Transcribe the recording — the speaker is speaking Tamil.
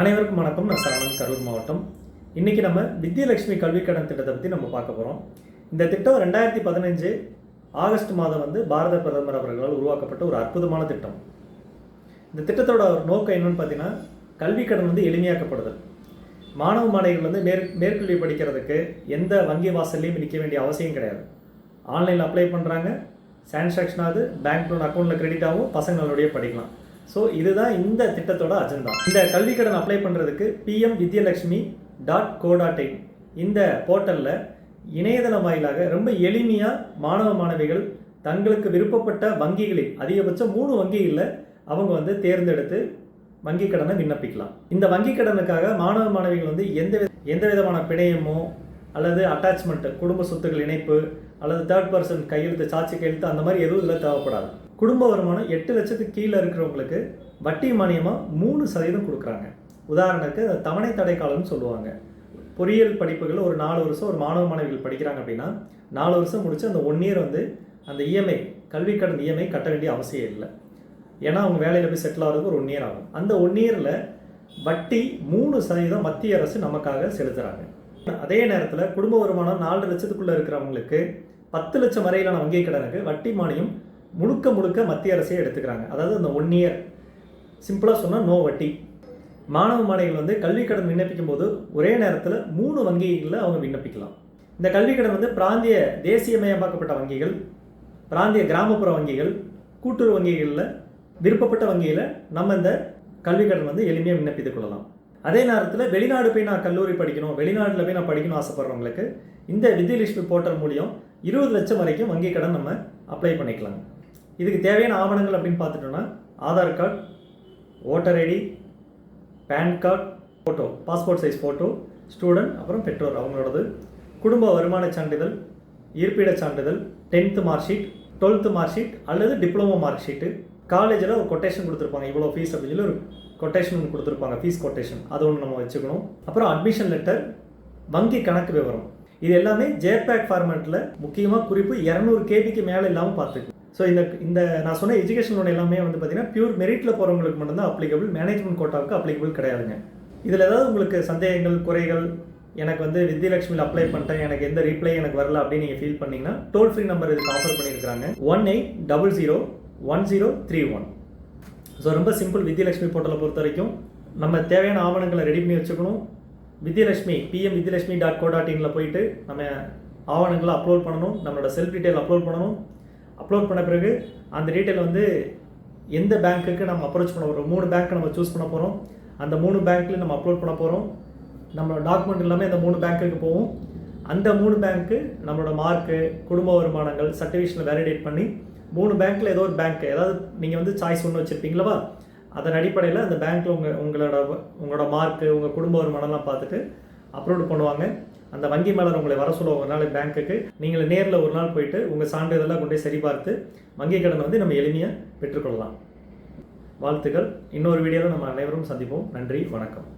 அனைவருக்கும் வணக்கம். நான் சரவணன் கரூர் மாவட்டம். இன்றைக்கி நம்ம வித்யலட்சுமி கல்விக்கடன் திட்டத்தை பற்றி நம்ம பார்க்க போகிறோம் இந்த திட்டம் ரெண்டாயிரத்தி பதினஞ்சு ஆகஸ்ட் மாதம் வந்து பாரத பிரதமர் அவர்களால் உருவாக்கப்பட்ட ஒரு அற்புதமான திட்டம். இந்த திட்டத்தோட ஒரு நோக்கம் என்னன்னு பார்த்தீங்கன்னா கல்விக் கடன் வந்து எளிமையாக்கப்படுதல். மாணவ மாணவிகள் வந்து மேற் மேற்கல்வி படிக்கிறதுக்கு எந்த வங்கி வாசல்லையும் நிற்க வேண்டிய அவசியம் கிடையாது. ஆன்லைனில் அப்ளை பண்ணுறாங்க சான்சாக்ஷன் ஆகுது. பேங்க் லோன் அக்கௌண்ட்டில் கிரெடிட் ஆகும். பசங்க படிக்கலாம். ஸோ இதுதான் இந்த திட்டத்தோட அஜெண்டா இந்த கல்வி கடன் அப்ளை பண்ணுறதுக்கு PM Vidyalakshmi dot co dot in இந்த போர்ட்டலில் இணையதளம் வாயிலாக ரொம்ப எளிமையாக மாணவ மாணவிகள் தங்களுக்கு விருப்பப்பட்ட வங்கிகளில் அதிகபட்சம் மூணு வங்கிகளில் அவங்க வந்து தேர்ந்தெடுத்து வங்கி கடனை விண்ணப்பிக்கலாம். இந்த வங்கி கடனுக்காக மாணவ மாணவிகள் வந்து எந்த வித- எந்த விதமான பிணையமோ அல்லது அட்டாச்மெண்ட் குடும்ப சொத்துக்கள் இணைப்பு அல்லது தேர்ட் பர்சன் கையெழுத்து சாட்சி கையெழுத்து அந்த மாதிரி எதுவும் இல்லை தேவைப்படாது. குடும்ப வருமானம் எட்டு லட்சத்துக்கு கீழே இருக்கிறவங்களுக்கு வட்டி மானியமாக மூணு சதவீதம் கொடுக்குறாங்க. உதாரணத்துக்கு அது தவணை தடை காலம்னு சொல்லுவாங்க. பொறியியல் படிப்புகள் ஒரு நாலு வருஷம் ஒரு மாணவ மாணவிகள் படிக்கிறாங்க அப்படின்னா நாலு வருஷம் முடிச்சு அந்த ஒன் இயர் வந்து அந்த இஎம்ஐ கல்வி கடன் இஎம்ஐ கட்ட வேண்டிய அவசியம் இல்லை. ஏன்னா அவங்க வேலையில் போய் செட்டில் ஆகிறதுக்கு ஒரு ஒன் இயர் ஆகும். அந்த ஒன் இயரில் வட்டி மூணு சதவீதம் மத்திய அரசு நமக்காக செலுத்துகிறாங்க அதே நேரத்தில் குடும்ப வருமானம் நாலு லட்சத்துக்குள்ளே இருக்கிறவங்களுக்கு பத்து லட்சம் வரையிலான வங்கி கடனுக்கு வட்டி மானியம் முழுக்க முழுக்க மத்திய அரசே எடுத்துக்கிறாங்க. அதாவது இந்த ஒன் இயர் சிம்பிளாக சொன்னால் நோ வட்டி. மாணவ மாணவிகள் வந்து கல்வி கடன் விண்ணப்பிக்கும் போது ஒரே நேரத்தில் மூணு வங்கிகளில் அவங்க விண்ணப்பிக்கலாம். இந்த கல்வி கடன் வந்து பிராந்திய தேசியமயமாக்கப்பட்ட வங்கிகள் பிராந்திய கிராமப்புற வங்கிகள் கூட்டுறவு வங்கிகளில் விருப்பப்பட்ட வங்கியில் நம்ம இந்த கல்வி கடன் வந்து எளிமையாக விண்ணப்பித்துக் கொள்ளலாம். அதே நேரத்தில் வெளிநாடு போய் நான் கல்லூரி படிக்கணும் வெளிநாட்டில் போய் நான் படிக்கணும் ஆசைப்படுறவங்களுக்கு இந்த வித்யலட்சுமி போர்ட்டல் மூலியம் இருபது லட்சம் வரைக்கும் வங்கி கடன் நம்ம அப்ளை பண்ணிக்கலாம். இதுக்கு தேவையான ஆவணங்கள் அப்படின்னு பார்த்துட்டோன்னா Aadhaar card voter ID PAN card photo passport size photo student அப்புறம் பெற்றோர் அவங்களோடது. குடும்ப வருமான சான்றிதழ் இருப்பிடச் சான்றிதழ் tenth mark sheet twelfth mark sheet அல்லது டிப்ளமோ மார்க் ஷீட்டு காலேஜில் ஒரு கொட்டேஷன் கொடுத்துருப்பாங்க. இவ்வளோ ஃபீஸ் அப்படின்னு சொல்லி ஒரு கொட்டேஷன் ஒன்று கொடுத்துருப்பாங்க. ஃபீஸ் கொட்டேஷன் அது ஒன்று நம்ம வச்சுக்கணும். அப்புறம் அட்மிஷன் லெட்டர் வங்கி கணக்கு விவரம். இது எல்லாமே ஜேபேக் ஃபார்மேட்டில் முக்கியமாக குறிப்பு இரநூறு கேபிக்கு மேலே இல்லாமல் பார்த்துக்கணும். ஸோ இந்த இந்த நான் சொன்ன எஜுகேஷன் லோன் எல்லாமே வந்து பார்த்தீங்கன்னா பியூர் மெரிட்டில் போகிறவங்களுக்கு மட்டும்தான் அப்ளிகபிள் மேனேஜ்மெண்ட் கோட்டாவுக்கு அப்ளிகபிள் கிடையாதுங்க. இதில் ஏதாவது உங்களுக்கு சந்தேகங்கள் குறைகள் எனக்கு வந்து வித்யலட்சுமியில் அப்ளை பண்ணிட்டேன் எனக்கு எந்த ரீப்ளை எனக்கு வரல அப்படின்னு நீங்கள் ஃபீல் பண்ணிங்கன்னா டோல் ஃப்ரீ நம்பர் இதுக்கு ஆஃபர் பண்ணியிருக்காங்க one eight double zero one zero three one so ரொம்ப சிம்பிள் வித்யலட்சுமி போர்ட்டலை பொறுத்த வரைக்கும் நம்ம தேவையான ஆவணங்களை ரெடி பண்ணி வச்சுக்கணும். Vidyalakshmi PM Vidyalakshmi dot co dot இனில் போயிட்டு நம்ம ஆவணங்களை அப்லோட் பண்ணணும் நம்மளோட செல்ஃப் டீட்டெயில் அப்லோட் பண்ணணும். அப்லோட் பண்ண பிறகு அந்த டீட்டெயில் வந்து எந்த பேங்க்குக்கு நம்ம அப்ரோச் பண்ண போகிறோம் மூணு பேங்க்கை நம்ம சூஸ் பண்ண போகிறோம் அந்த மூணு பேங்க்லையும் நம்ம அப்லோட் பண்ண போகிறோம் நம்மளோட டாக்குமெண்ட் எல்லாமே அந்த மூணு பேங்க்குக்கு போகும் அந்த மூணு பேங்க்கு நம்மளோட மார்க்கு குடும்ப வருமானங்கள் சர்டிஃபிகேஷனில் வேலிடேட் பண்ணி மூணு பேங்க்கில் ஏதோ ஒரு பேங்க் ஏதாவது நீங்கள் வந்து சாய்ஸ் ஒன்று வச்சுருப்பீங்களவா? அதன் அடிப்படையில் அந்த பேங்க்கில் உங்கள் உங்களோட உங்களோட மார்க்கு உங்கள் குடும்ப வருமானம்லாம் பார்த்துட்டு அப்லோடு பண்ணுவாங்க. அந்த வங்கி மேலே உங்களை வர சொல்லுவோம் ஒரு நாள் பேங்க்குக்கு நீங்கள் நேரில் ஒரு நாள் போயிட்டு உங்கள் சான்றிதழெல்லாம் கொண்டு போய் சரிபார்த்து வங்கி கடனை வந்து நம்ம எளிமையாக பெற்றுக்கொள்ளலாம். வாழ்த்துக்கள். இன்னொரு வீடியோவில் நம்ம அனைவரும் சந்திப்போம். நன்றி. வணக்கம்.